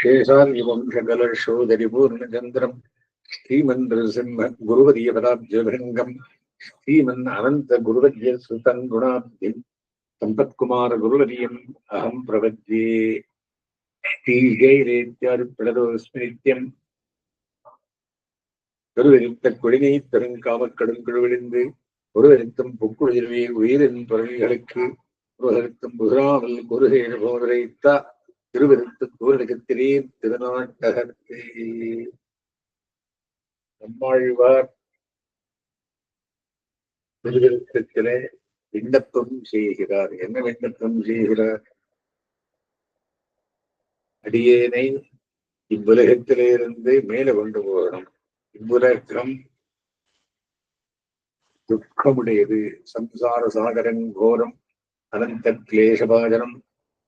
சேஷாரியவம்சகலர்ஷோதரிபூர்ணச்சந்திரம் ஸ்ரீமந்திரசிம்ம குருவதிய பதாப்ஜபிருங்கம் ஸ்ரீமன் அனந்த குருவத்ய சுதங்குணாப்தி சம்பத்குமார குருவதியம் அகம் பிரபத்யே ஸ்ரீகைரேத்யாரு பிரதோஸ்மிரித்யம் ஒருவெருத்த கொடினை பெருங்காமக்கடும் குழுவிழிந்து ஒருவருத்தம் புக்குளிர்வே உயிரின் பறவைகளுக்கு ஒருவருத்தம் புகராமல் குருகேர் போதரைத்தா திருவருத்து தூரகத்திலே திருநாட்டகத்தே நம்மாழ்வார் திருவிருத்தத்திலே விண்ணப்பம் செய்கிறார். என்ன விண்ணப்பம் செய்கிறார்? அடியேனை இவ்வுலகத்திலிருந்து மேலே கொண்டு போகணும். இவ்வுலகம் துக்கமுடையது. சம்சார சாகரன் கோரம் அனந்த கிளேசபாஜனம்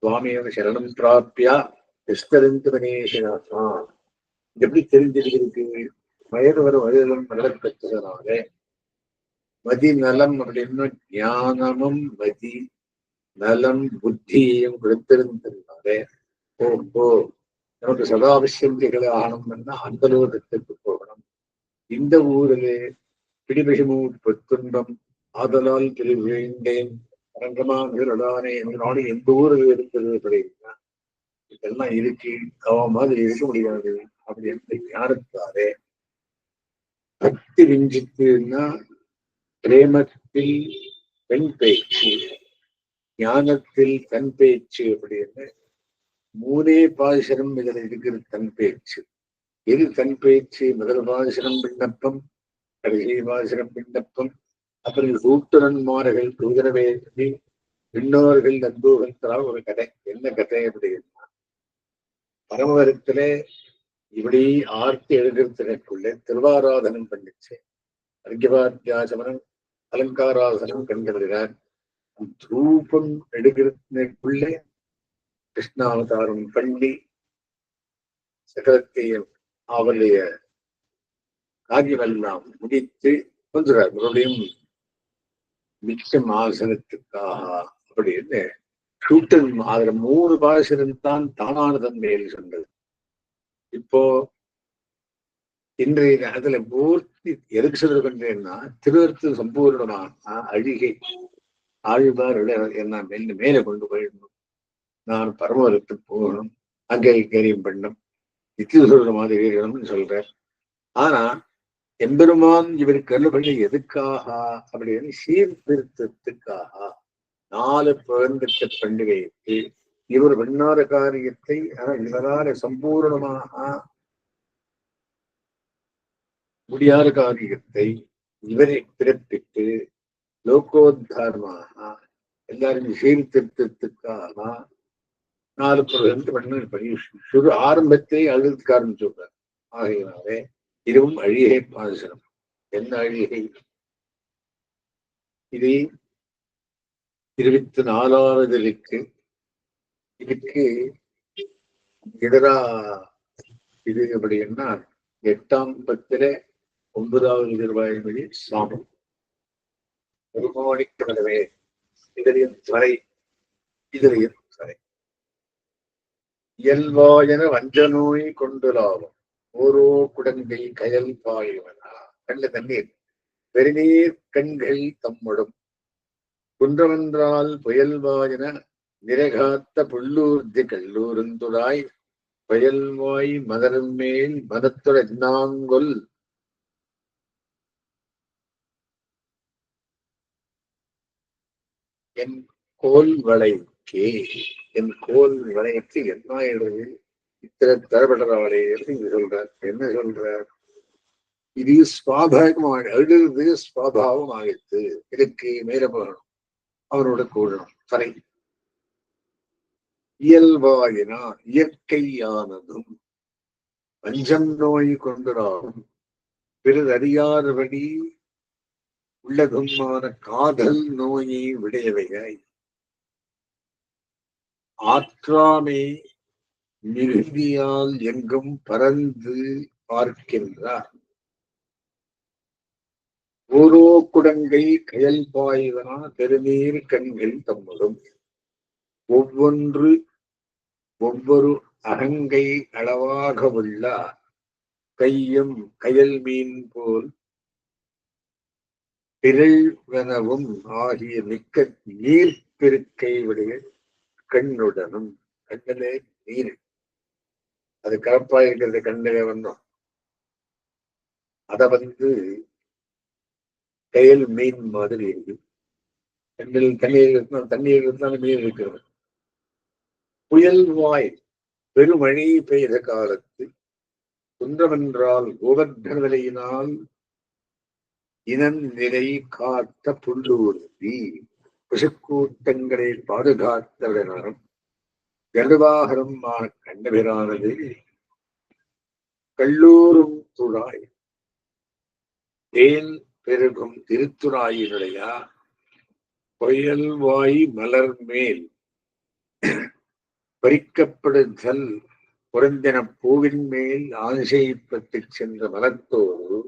சுவாமியவ சரணம் பிராப்பியா விஸ்தரிந்து மனேஷனாத்மா எப்படி தெரிஞ்சிருக்கு வயது வரும் வயதிலும் நலப்பெற்றதனால மதி நலம் அப்படின்னு ஞானமும் மதி நலம் புத்தியையும் கொடுத்திருந்ததுனால ஓ ஓ நமக்கு சதாவசியங்களை ஆகணும்னா அந்த லோகத்துக்கு போகணும். இந்த ஊரிலே பிடிபகிமு பெத்துன்பம் ஆதலால் திருவேண்டேன் அரங்கமானே நாடு எந்த ஊரில் இருக்கிறது அப்படின்னா இதெல்லாம் இருக்கு. அவ மாதிரி இருக்க முடியாது. அப்படி என்று ஞானத்தாரே பக்தி விஞ்சித்துன்னா பிரேமத்தில் பெண் பேச்சு ஞானத்தில் தன் பேச்சு அப்படின்னு மூணே பாசுரம் இதில் இருக்கிற தன் பேச்சு. எது தன் பேச்சு? முதல் பாசுரம் விண்ணப்பம் கடைசி பாசுரம் விண்ணப்பம் அப்புறம் கூட்டுரன்மார்கள் தூதரவே இன்னோர்கள் நண்பர்கள் ஒரு கதை. என்ன கதை அப்படின்னா பரமவரத்திலே இப்படி ஆர்த்தி எழுதுறதுக்குள்ள திருவாராதனம் பண்ணிச்சு அர்க்கியபாத்தியாசமனம் அலங்காராசனம் கண்டுவிடுகிறார் தூபம் எடுக்கிறதுக்குள்ளே கிருஷ்ணாவதாரம் பண்ணி சகலத்தையும் அவருடைய காரியமெல்லாம் முடித்து வந்துறார் மறுபடியும் மிச்சம் ஆசனத்துக்காக அப்படின்னு கூட்டம் அதுல மூணு பாசனம் தான் தானான தன்மையில் சொன்னது. இப்போ இன்றைய அதுல பூர்த்தி எதுக்கு சொல்லுகின்றேன்னா திருவருத்து சம்பூர்ணமான அழிகை ஆழ்வார் என்ன மேல மேலே கொண்டு போயிடணும். நான் பரமவருக்கு போகணும் அங்கே கரியம் பண்ணும் நித்திய சொல்ற மாதிரி இருக்கணும்னு சொல்றார். ஆனா எம்பெருமான் இவருக்கு கல்லுபடி எதுக்காக? அப்படின்னு சீர்திருத்தத்துக்காக நாலு பிறந்திட்ட பண்டிகைக்கு இவர் பண்ணாத காரியத்தை இவரால சம்பூர்ணமாக முடியாத காரியத்தை இவரை பிறப்பித்து லோகோத்தாரமாக எல்லாரும் சீர்திருத்தத்துக்காக நாலு பிறந்த பண்ண பண்ணி சுரு ஆரம்பத்தை அழுதுக்கு ஆரம்பிச்சுடுறார் ஆகையினாலே இதுவும் அழிகை பாசனம் என்ன அழிகை இது இருபத்தி நாலாவது இதுக்கு எதிரா இது அப்படின்னா எட்டாம் பத்திர ஒன்பதாவது நிர்வாகி சாமம். பெருமாணிக்கடவே இதழின் துறை இதழின் துறை. இயல்பாயன வஞ்ச நோய் கொண்டு லாபம். ஓரோ குடங்கை கயல் பாய்வனா கண்ட தண்ணீர். பெருநீர் கண்கள் தம்முடும். குன்றவென்றால் புயல்வாயன நிறகாத்த புள்ளூர்தி கல்லூருந்துடாய் புயல்வாய் மதரும் மேல் மதத்துடனாங்கொல் என் கோல் வளைக்கே என் கோல் வளையத்து என்ன எழுது இத்தனை தரப்பட்டவளே என்று சொல்றார் என்ன சொல்றார்? இது சுவாபாவிகமாக எழுதுறது சுவாபாவம் ஆகித்து இதுக்கு மேல போகணும். அவரோட கூடணும் சரி. இயல்பாயினா இயற்கையானதும் பஞ்சம் நோய் கொண்டதாகும். பிறதறியாதபடி உள்ளதுமான காதல் நோயை விடையவையாய். ஆற்றாமை மிகுதியால் எங்கும் பறந்து பார்க்கின்றார். ஓரோ குடங்கை கயல் பாய்வனா பெருநீர் கண்கள் தம்முடும். ஒவ்வொன்று ஒவ்வொரு அகங்கை அளவாக உள்ள கையும் கயல் மீன் போல் பிறழ்வனவும் ஆகிய மிக்க நீர்ப்பெருக்கை உடைய கண்ணுடனும் கண்ணிலே நீர். அது கலப்பா இருக்கிறது கண்ணிலே வந்தோம். அத வந்து கையில் மீன் மாதிரி இருக்கு. கண்ணில் தண்ணீர் இருந்தா தண்ணீர் இருந்தாலும் மீன் இருக்கிறது. புயல் வாய் பெருமழை பெய்த காலத்து குன்றமென்றால் கோவர்தனவிலையினால் இனன் நிலை காத்த புல்லூர்தி பசுக்கூட்டங்களை பாதுகாத்தவரிடம் கர்வாகரம் கண்டபிரானது கல்லூரும் துழாய். தேன் பெருகும் திருத்துறாயினுடைய புயல்வாய் மலர் மேல் பறிக்கப்படுதல் புரந்தன பூவின் மேல் ஆசைப்பட்டு சென்ற மலத்தோடு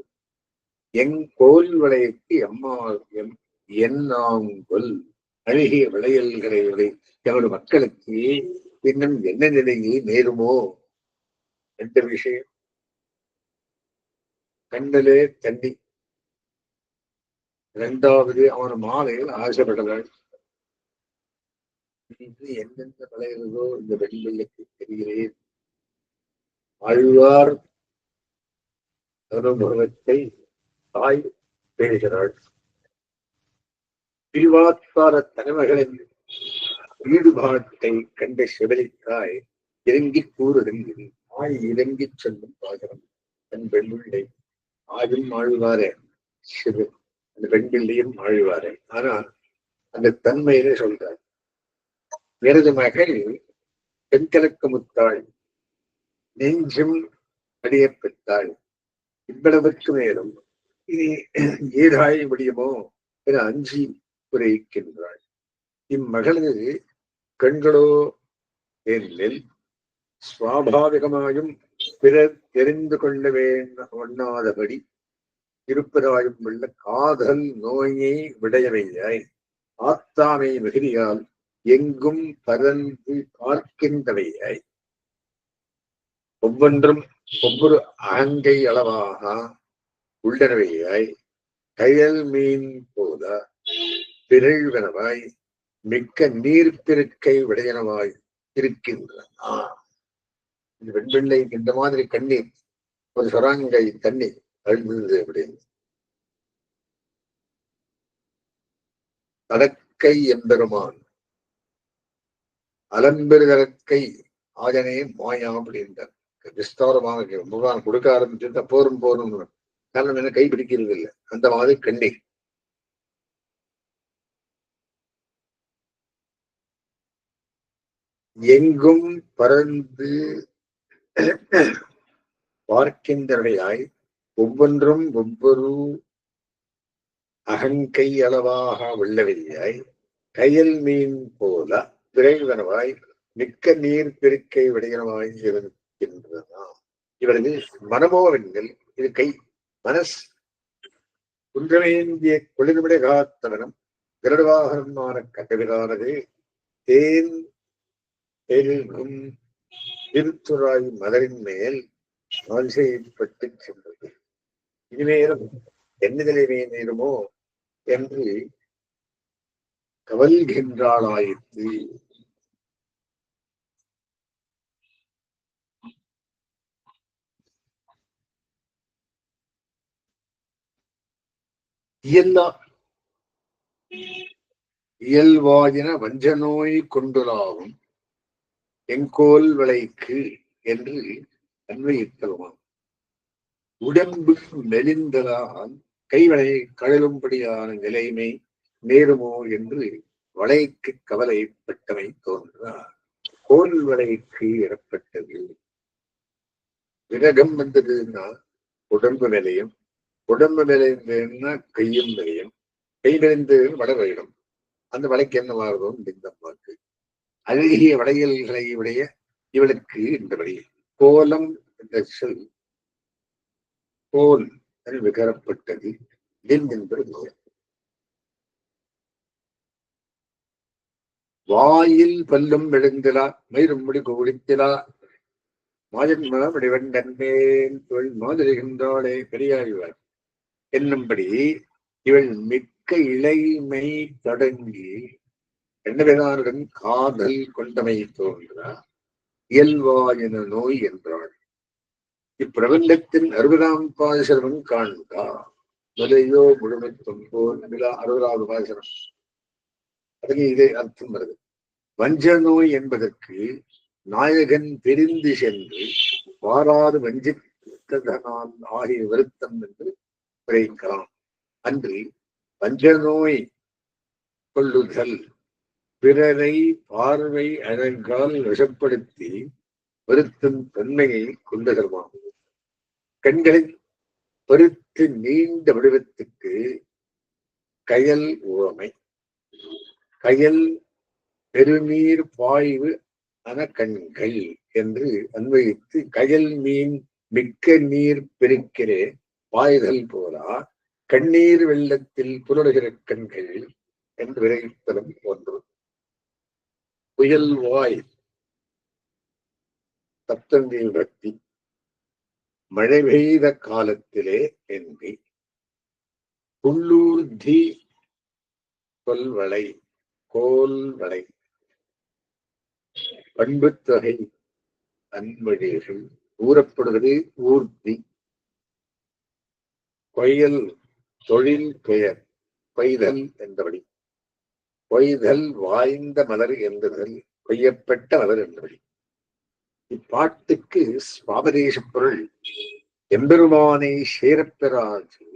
எங்கோல் வளையத்து எம்மா எம் என்னாங்கொல் அழகிய விளையல்களை விளை எமது மக்களுக்கு இன்னும் என்ன நிலையில் நேருமோ? என்ற விஷயம்? கண்ணிலே தண்ணி. இரண்டாவது அவன் மாலையில் ஆசைப்படலாள் என்னென்ன எந்தெந்த இந்த வெண்வெள்ளுக்கு தெரிகிறேன். ஆழ்வார் அனுபவத்தை தாய் பேசுகிறாள். பிரிவாத்கார தலைமைகளின் ஈடுபாட்டை கண்ட சிவலித்தாய் இறங்கி கூறுகின்றது ஆய் இறங்கிச் செல்லும் பாகரம் தன் பெண்ணுள்ளை ஆயும் ஆழ்வாரே சிறு அந்த பெண்பிள்ளையும் ஆழ்வாரே. ஆனால் அந்த தன்மையிலே சொல்றார்? எனது மகள் பெண்கலக்க முத்தாள் நெஞ்சும் அடைய பெற்றாள். இவ்வளவுக்கு மேலும் இனி ஏதாய முடியுமோ என அஞ்சி குறைக்கின்றாள் இம்மகளது கண்களோ? என்னில் சுவாபாவிகமாயும் பிறர் தெரிந்து கொள்ள வேண்ட ஒண்ணாதபடி இருப்பதாயும் உள்ள காதல் நோயை விடையவையாய். ஆத்தாமை மிகுதியால் எங்கும் பரந்து பார்க்கின்றவையாய். ஒவ்வொன்றும் ஒவ்வொரு அகங்கை அளவாக உள்ளனவையாய். கயல் மீன் போல பிறழ்வனவாய். மிக்க நீர்ப்பெருக்கை விடையனவாய் இருக்கின்றன. இது வெண்பிள்ளை இந்த மாதிரி கண்ணீர் ஒரு சொராங்கை தண்ணி அழுந்தது அப்படின்னு தடக்கை எம்பெருமான் அலம்பெருதற்கை ஆஜனே மாயா அப்படின்றார் விஸ்தாரமாக முகான் கொடுக்க ஆரம்பிச்சுட்டா போரும் போரும் காரணம் என்ன? கை பிடிக்கிறது இல்லை அந்த மாதிரி கண்ணீர். எங்கும் பறந்து பார்க்கின்றவையாய் ஒவ்வொன்றும் ஒவ்வொரு அகங்கை அளவாக உள்ளவையாய் கையல் மீன் போல விரைவனவாய் மிக்க நீர் பெருக்கை விடையனவாய் இருக்கின்றதாம் இவரது மனமோவெண்கள் இது கை மனஸ். குன்றவேந்திய குளிர்விடை காத்தவனம் திருடவாகரமான கட்டவிலானது தேன் பெருகும் திருத்துறாய் மலரின் மேல் ஆசைப்பட்டு சென்றது. இனிமேலும் என்னதிலே நேருமோ என்று கவல்கின்றாளாயிற்று. இயல்லா இயல்வாயின வஞ்ச நோய் கொண்டுலாகும். எங்கோல் விளைக்கு என்று அன்வயித்தலுமாம். உடம்பு மெலிந்ததால் கைவளை கழலும்படியான நிலைமை நேருமோ என்று வளைக்கு கவலைப்பட்டவை தோன்றினார். கோல் வளைக்கு ஏற்பட்டது விரகம் வந்ததுன்னா உடம்பு நிலையம் உடம்பு நிலைந்ததுன்னா கையும் நிலையம் கை நிறைந்து வட அந்த வலைக்கு என்ன மாறுதோ இந்த வாக்கு அழகிய வளையல்களை உடைய இவளுக்கு இந்த வழியில் கோலம் என்ற சொல் கோல் விகரப்பட்டது என்பது கோலம் வாயில் பல்லும் விழுந்திலா மயிரும் முடி குடித்திலா மாஜன்மா வடிவண்டன்பேன் இவள் மாதிரிகின்றாளே பெரியாழ்வார். என்னும்படி இவள் மிக்க இளைமை தொடங்கி என்னவிதானுடன் காதல் கொண்டமை தோன்றா என நோய் என்றாள். இப்பிரபந்தத்தின் அறுபதாம் பாசனம் காண்கா முதலையோ முழுமைத்தும் போல் நிலா அறுபதாவது பாசனம் அதுக்கு இதே அர்த்தம் வருது. வஞ்ச நோய் என்பதற்கு நாயகன் பிரிந்து சென்று வாராது வஞ்சித்ததனால் ஆகிய வருத்தம் என்று குறைக்கலாம் அன்று வஞ்ச நோய் கொள்ளுதல் பிறரை பார்வை அழகால் விஷப்படுத்தி வருத்தும் தன்மையை கொண்டுகிறமாகும் கண்களை பருத்து நீண்ட வடிவத்துக்கு கயல் உவமை. கயல் பெருநீர் பாய்வு அன கண்கள் என்று அன்வயித்து கயல் மீன் மிக்க நீர் பெருக்கிறே பாய்தல் போலா கண்ணீர் வெள்ளத்தில் புரடுகிற கண்கள் என்று விரைத்தலும் ஒன்று. புயல் வாய். சப்தந்தி பக்தி மழை பெய்த காலத்திலே என்பி. புல்லூர்தி கொல்வளை. கோல்வளை. பண்புத்தொகை அன்வழிகள் கூறப்படுவது ஊர்தி கொயல். தொழில் பெயர். கொய்தல் என்றபடி கொய்தல் வாய்ந்த மலர் என்றுதல் கொய்யப்பட்ட மலர் என்றபடி இப்பாட்டுக்கு சுவாபதேச பொருள். எம்பெருமானை சேரப்பெறாது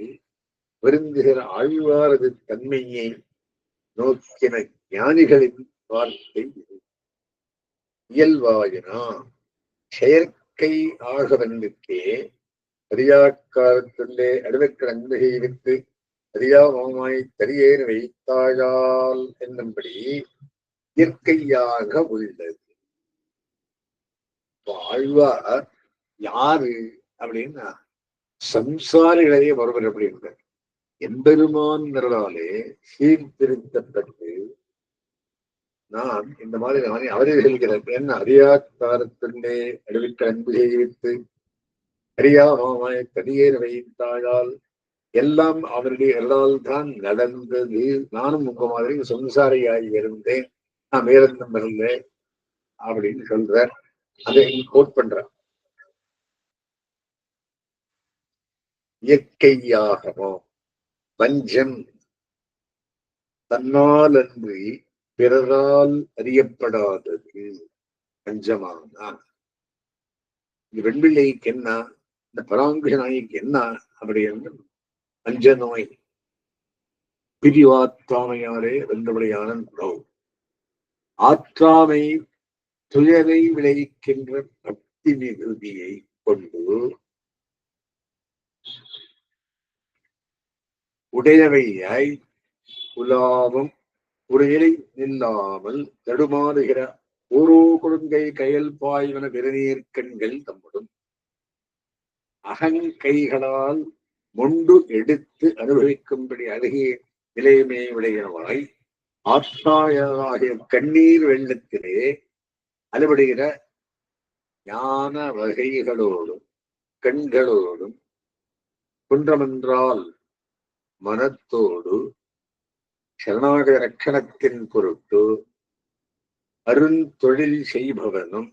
விருந்துகிற ஆழ்வாரது தன்மையை நோக்கின ஞானிகளின் வார்த்தை இயல்வாயினா செயற்கை ஆகவனுக்கே அரியாக்காலத்துள்ளே அடுவக்கள் விட்டு செய்வித்து அரியாமமாய் வைத்தாயால் என்னும்படி இயற்கையாக உள்ளது. வாழ்வார் யாரு அப்படின்னா சம்சாரிகளே ஒருவர் அப்படின்றார் எம்பெருமான்கிறதாலே சீர்திருத்தப்பட்டு நான் இந்த மாதிரி நானே அவரே செல்கிறேன் என்ன அறியாத்தாரத்திலே அறிவிக்க அன்பு செய்வித்து அறியாமாய் கதியேற வைத்தாயால் எல்லாம் அவருடைய எல்லால் தான் நடந்தது நானும் உங்க மாதிரி சம்சாரியாகி இருந்தேன். நான் வேறெந்தம் இருந்தேன் அப்படின்னு சொல்ற அதை கோட் பண்ற இயற்கையாகவோ பஞ்சம் தன்னால் அன்றி பிறரால் அறியப்படாதது பஞ்சமானா இந்த வெண்பிள்ளைக்கு என்ன இந்த பராங்குஷ நாய்க்கு என்ன அப்படி என்று பஞ்ச நோய் பிரிவாத்தாமையாரே வென்றபடியான நோய் ஆற்றாமை துயரை விளைவிக்கின்ற பக்தி மிகுதியை கொண்டு உடையவையாய் உலாவும் உடையலை நில்லாமல் தடுமாறுகிற ஓரோ கொடுங்கை கயல் பாய்வன பெருநீர் கண்கள் தம்முடன் அகங்கைகளால் முண்டு எடுத்து அனுபவிக்கும்படி அருகே நிலையமே உடையவாய் ஆத்தாயாகிய கண்ணீர் வெள்ளத்திலே அலுபடுகிற ஞான வகைகளோடும் கண்களோடும் குன்றமென்றால் மனத்தோடு சரணாகத ரட்சணத்தின் பொருட்டு அருந்தொழில் செய்பவனும்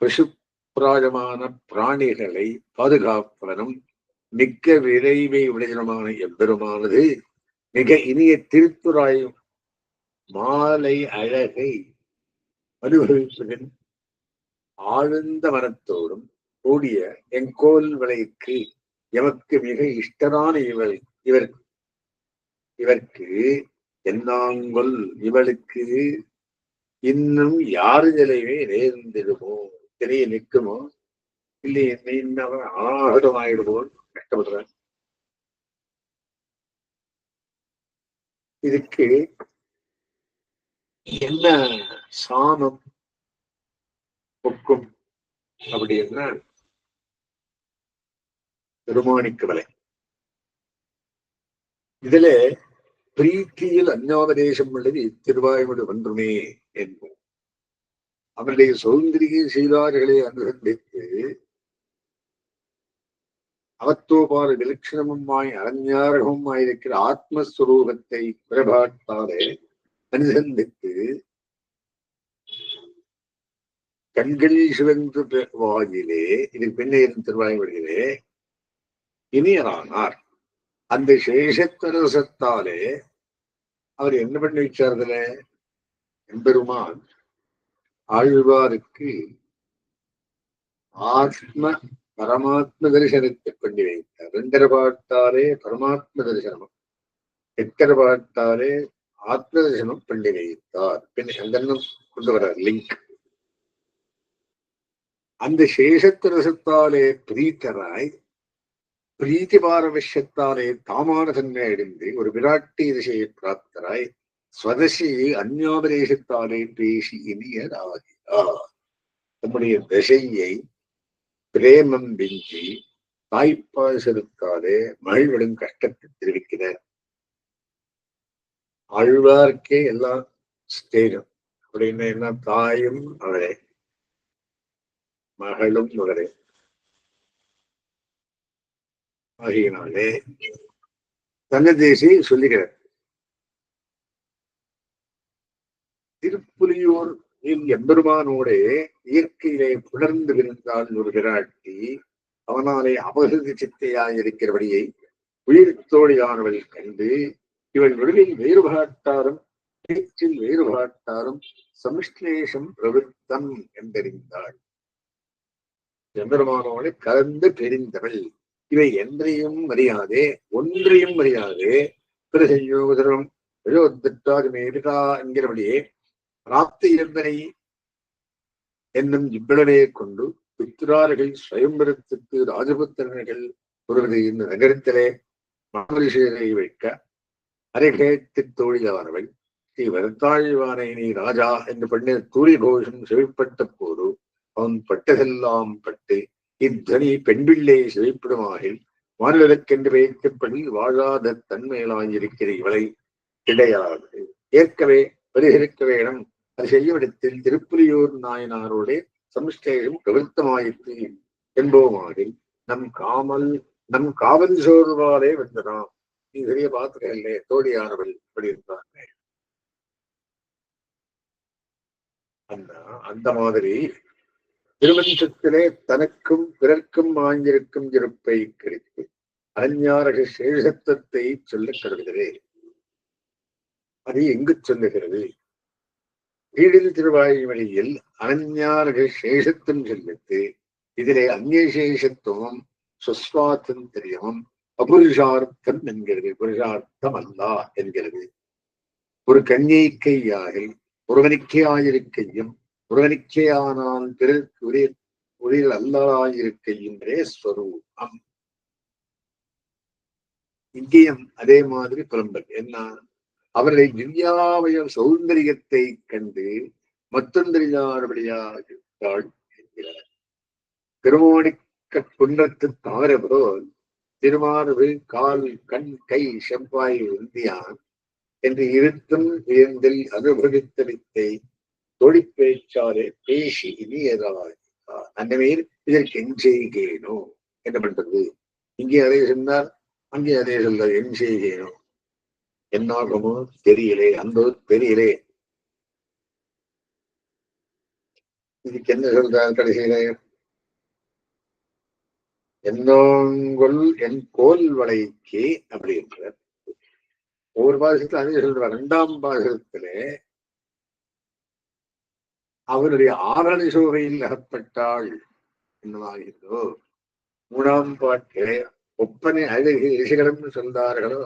பசுப்பிராயமான பிராணிகளை பாதுகாப்பவனும் மிக்க விரைவை உடையனமான எம்பெருமானது மிக இனிய திருத்துறாய் மாலை அழகை அனுபவிப்பதன் ஆழ்ந்த மனத்தோடும் கூடிய எங்கோல் விலைக்கு எமக்கு மிக இஷ்டரான இவள் இவர் இவர்க்கு என்னாங்கொல் இவளுக்கு இன்னும் யாரு நிலையுமே நேர்ந்திடுமோ தெரிய நிற்குமோ இல்லை என்னை இன்னும் ஆயிடுமோ இதுக்கு என்ன சாமம் பொக்கும் அப்படின்னா பெருமானிக்கு வலை. இதுல பிரீத்தியில் அஞ்சாவதேசம் உள்ளது இத்திருவாயோடு ஒன்றுமே என்போம். அவருடைய சௌந்தரிய செய்தார்களை அனுசந்தித்து அவத்தோபால விலட்சணமுமாய் அரஞ்ஞாரகமுமாயிருக்கிற ஆத்மஸ்வரூபத்தை பிரபாட்டாலே அனுசந்தித்து கண்களில் சிவந்து வாயிலே இதுக்கு பின்னே இருந்து திருவாய்மொழியிலே இனியரானார். அந்த சேஷத்தரசத்தாலே அவர் என்ன பண்ணி வச்சார்துல? எம்பெருமான் ஆழ்வாருக்கு ஆத்ம பரமாத்ம தரிசனத்தை பண்ணி வைத்தார். ரெண்டரை பார்த்தாலே பரமாத்ம தரிசனம். எட்டரை பார்த்தாலே ஆத்ம தரிசனம் பண்ணி வைத்தார். பின் அங்கன்னும் கொண்டு வர்றார் லிங்க். அந்த சேஷத்திரசத்தாலே பிரீத்தராய் பிரீத்தி பாரவசியத்தாலே தாமான தன்மை அடைந்து ஒரு விராட்டி திசையை பிராப்தராய் ஸ்வதசி அந்யாபதேசத்தாலே பேசி இனியராகிறார் நம்முடைய திசையை பிரேமம் விஞ்சி தாய்ப்பால் செலுத்தாலே மகிழ்விடும் கஷ்டத்தை தெரிவிக்கிறார் ஆழ்வார்க்கே எல்லாம் ஸ்டேஜும் அப்படின்னு என்ன தாயும் அவரே. மகளும் அவரே ஆகியனாலே தங்கதேசி சொல்லுகிறார். திருப்புலியூர் எம்பெருமானோட இயற்கையிலே புணர்ந்து விழுந்தாள் ஒரு விராட்டி அவனாலே அபகிருதி சித்தையாயிருக்கிறபடியை உயிர் கண்டு இவள் விடுவில் வேறுபாட்டாரும் பேச்சில் வேறுபாட்டாரும் சமிஷ்லேஷம் பிரவிற்த்தம் என்றறிந்தாள். எம்பெருமானோடு கலந்து தெரிந்தவள் இவை என்றையும் அறியாதே ஒன்றையும் அறியாதே பிறகையோதரம் மேபிதா என்கிறபடியே பிராப்தி இருந்தனை என்னும் இவ்விடவே கொண்டு பித்ரார்கள் சுயம்பரத்துக்கு ராஜபுத்திரர்கள் ஒருவரை இந்த நகரத்திலே மாமரிஷேரை வைக்க அரைகேட்டு தோழியானவள் ஸ்ரீ வரத்தாழ்வானை நீ ராஜா என்று பண்ண தூரி கோஷம் செவிப்பட்ட போது அவன் பட்டதெல்லாம் பட்டு இத்தனி பெண்பிள்ளை சிதைப்பிடுமாகில் மாநிலக்கென்று வைக்கப்படி வாழாத தன்மையிலாயிருக்கிற இவளை கிடையாது. ஏற்கவே பரிகரிக்க வேணும். செய்யவிடத்தில் திருப்புலியூர் நாயனாரோட சம்ஸ்டேகம் கவிழ்த்தமாயிற்று என்போமாகில் நம் காமல் நம் காவல் சோர்வாலே வந்தனாம் நீ பெரிய பாத்திரம் இல்லை தோழியானவள் இப்படி இருந்தாங்க அந்த அந்த மாதிரி திருமஞ்சத்திலே தனக்கும் பிறர்க்கும் வாங்கியிருக்கும் இருப்பை கிடைத்து அஞ்ஞாரக சேஷத்துவத்தை சொல்ல கருதுகிறேன். அது எங்கு சொல்லுகிறது? வீடில் திருவாய்மொழியில் அனஞ்ஞாரக சேஷத்துவம் சொல்லித்து இதிலே அந்நேசேஷத்துவம் சுஸ்வாத்தந்திரியமும் அபுருஷார்த்தம் என்கிறது புருஷார்த்தம் அல்லா என்கிறது. ஒரு கன்னியைக்கையாகில் ஒருவனுக்கே ஆயிருக்கையும் ஒருவனுக்கேயானால் பிறருக்கு உரிய உயிர் அல்லாயிருக்கின்றே ஸ்வரூபம். இங்கேயும் அதே மாதிரி புலம்பல். என்ன? அவருடைய திவ்யாவய சௌந்தரியத்தை கண்டு மத்தொந்தரியானபடியாக என்கிறார். திருமோணிக்க குன்றத்து தார போல் திருமார்பு கால் கண் கை செவ்வாய் உந்தியான் என்று இருத்தும் உயர்ந்தில் அனுபவித்தளித்தை வித்தை பேசி இனியதாய். அந்தமேல் இதற்கு என் செய்கேனோ? என்ன பண்றது இங்கே அதே சொன்னார் அங்கே அதே சொல்ல என் செய்கேனோ? என்னாகுமோ தெரியலே அந்த தெரியலே. இதுக்கு என்ன சொல்றார் கடைசியில? என்னோங்கொல் என் கோல் வளைக்கு அப்படின்றார் ஒவ்வொரு பாசத்துல அதே சொல்றார். இரண்டாம் பாசத்திலே அவருடைய ஆரணி சோகையில் அகப்பட்டாள் என்னவாகிறதோ. மூணாம் பாட்டிலே ஒப்பனை அழகு ரிஷிகளும் சொல்றார்களோ?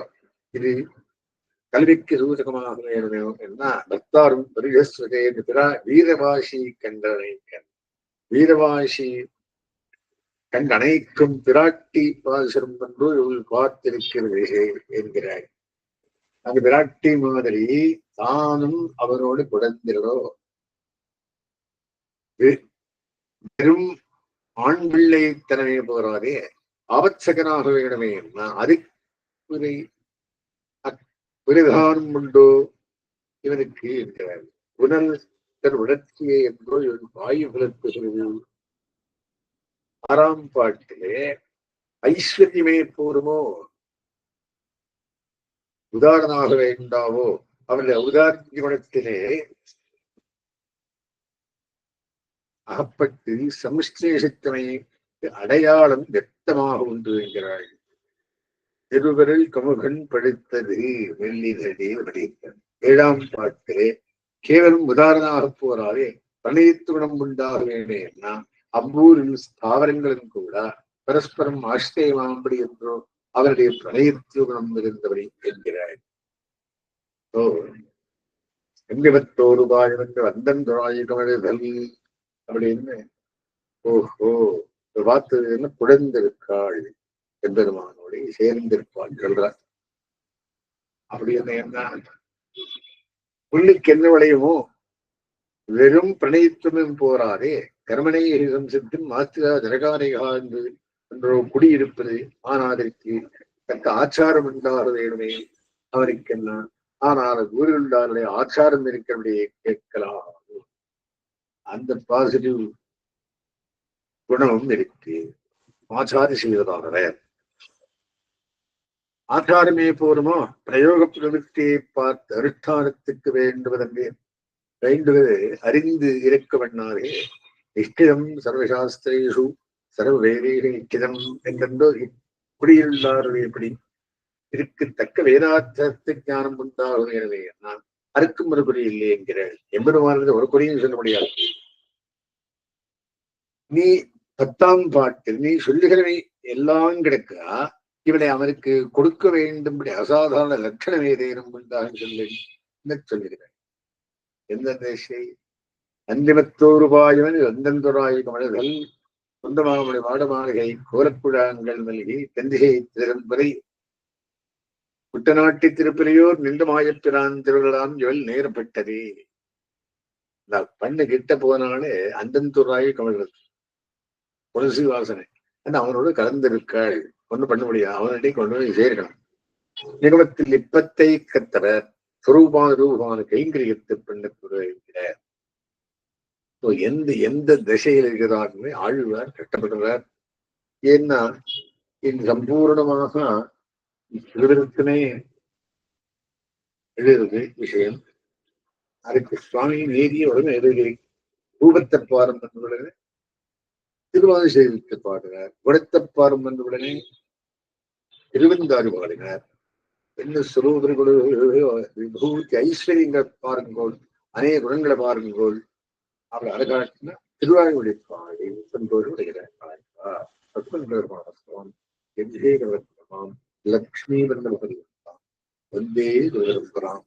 இது கல்விக்கு சூசகமாக என்ன பக்தாரும் பரிகஸ்வதே வீரவாசி கண்டனை கண். வீரவாசி கண்டனைக்கும் பிராட்டி பாசுரம் என்று இவள் பார்த்திருக்கிறது என்கிறாய். அந்த பிராட்டி மாதிரி தானும் அவரோடு குழந்திரோ வெறும் ஆண் பிள்ளை தனமே போறாதே ஆபத்சகனாக வேணுமே அது விரிதானம் உண்டோ இவனுக்கு இருக்கிறார். உடல் தன் உணர்ச்சியை என்றோ இவன் வாயு விளக்குகிறது ஆறாம் பாட்டிலே ஐஸ்வர்யமே போருமோ? உதாரணமாக வேண்டாவோ? அவருடைய உதாரண குணத்திலே அகப்பட்டு சமஸ்தேசத்தமை அடையாளம் வெத்தமாக உண்டு என்கிறாள் திருவருள் கமுகன் படித்தது வெள்ளிதடே வடித்தது ஏழாம் பாட்டு கேவலம் உதாரணமாக போறாலே பிரணயத்து குணம் உண்டாக அவ்வூரில் ஸ்தாவரங்களும் கூட பரஸ்பரம் ஆசிரியமாம்படி என்றோ அவருடைய பிரணயத்து குணம் இருந்தபடி என்கிறாள் ஓ எங்கவத்தோரு பாயம் என்று வந்தன் துராயுகமழுதல் அப்படின்னு. ஓஹோ பார்த்து என்ன? குழந்திருக்காள் எம்பெருமானோடு சேர்ந்திருப்பாள் சொல்றார் அப்படி என்ன என்ன புள்ளிக்கு என்ன விளையுமோ வெறும் பிரணயித்துவம் போராதே கர்மனை சம்சித்தும் மாத்திரா ஜனகாரிகா என்று என்றோ குடியிருப்பது ஆனாதிற்கு தக்க ஆச்சாரம் உண்டாக அவருக்கு என்ன ஆனால் ஊருண்டாருடைய ஆச்சாரம் இருக்கிறபடியே கேட்கலாம். அந்த பாசிட்டிவ் குணமும் இருக்கு. ஆச்சாரி செய்வதானவர். ஆதாரமே போருமோ பிரயோக பிரவൃத்தியை பார்த்து அனுஷ்டானத்துக்கு வேண்டுவதென்றே வேண்டுவது அறிந்து இருக்க வேண்டாரே நிஷ்டிதம் சர்வசாஸ்திரேஷு சர்வ வேதேக நிச்சிதம் என்றென்றோ இப்படியுள்ளார்கள் எப்படி? தக்க வேதார்த்த ஞானம் உண்டாகும் எனவே நான் அறுக்கும் ஒரு குறி இல்லை என்கிற எம்பெருமானது ஒரு குறியும் சொல்ல முடியாது. நீ பத்தாம் பாட்டில் நீ சொல்லுகிறவை எல்லாம் கிடக்கா? இவனை அவனுக்கு கொடுக்க வேண்டும்படி அசாதாரண லட்சணம் ஏதேனும் உண்டாக சொல்லி சொல்லுகிறேன் எந்த தேசை அந்திமத்தோருபாயவன் வந்தந்தொராய் சொந்தமாக சொந்தமாமலை மாடமாளிகை கோலக்குழாங்கள் மல்கி தெந்திகை திறம்பரை குட்டநாட்டி திருப்பிலையோர் நின்று மாயப்பிரான் திருவிழாம் இவள் நேரப்பட்டதே. நான் பண்ணு கிட்ட போனாலே அந்தந்துராய் கமல்கள் துளசி வாசனை அவனோடு கலந்திருக்காள். ஒண்ணு பண்ண முடியாது. அவனிடையே கொண்டு போய் சேர்க்கணும் நிகமத்தில் இப்பத்தை கத்தவர் சுரூபான ரூபான கைங்கரியத்தை பண்ண எந்த எந்த திசையில் இருக்கிறாருன்னு ஆழ்வார் கஷ்டப்படுறார் ஏன்னா இது சம்பூர்ணமாக சிறுவருக்குனே எழுதுறது விஷயம். அதுக்கு சுவாமி நேரிய உடனே எழுதி ரூபத்தை பாரம் பண்ணுவது திருவாதி செய்தித்து குணத்தை குடத்தப்பாரும் வந்தவுடனே திருவந்தாறு பாடினார் என்ன சுரூபர்களோ விபூதி ஐஸ்வர்யங்களை பாருங்கோள் அநேக குணங்களை பாருங்கோள். அவர் அழகாட்டினா திருவாயுடைய பாடி சந்தோடு லக்ஷ்மி வந்த வந்தே துவரம்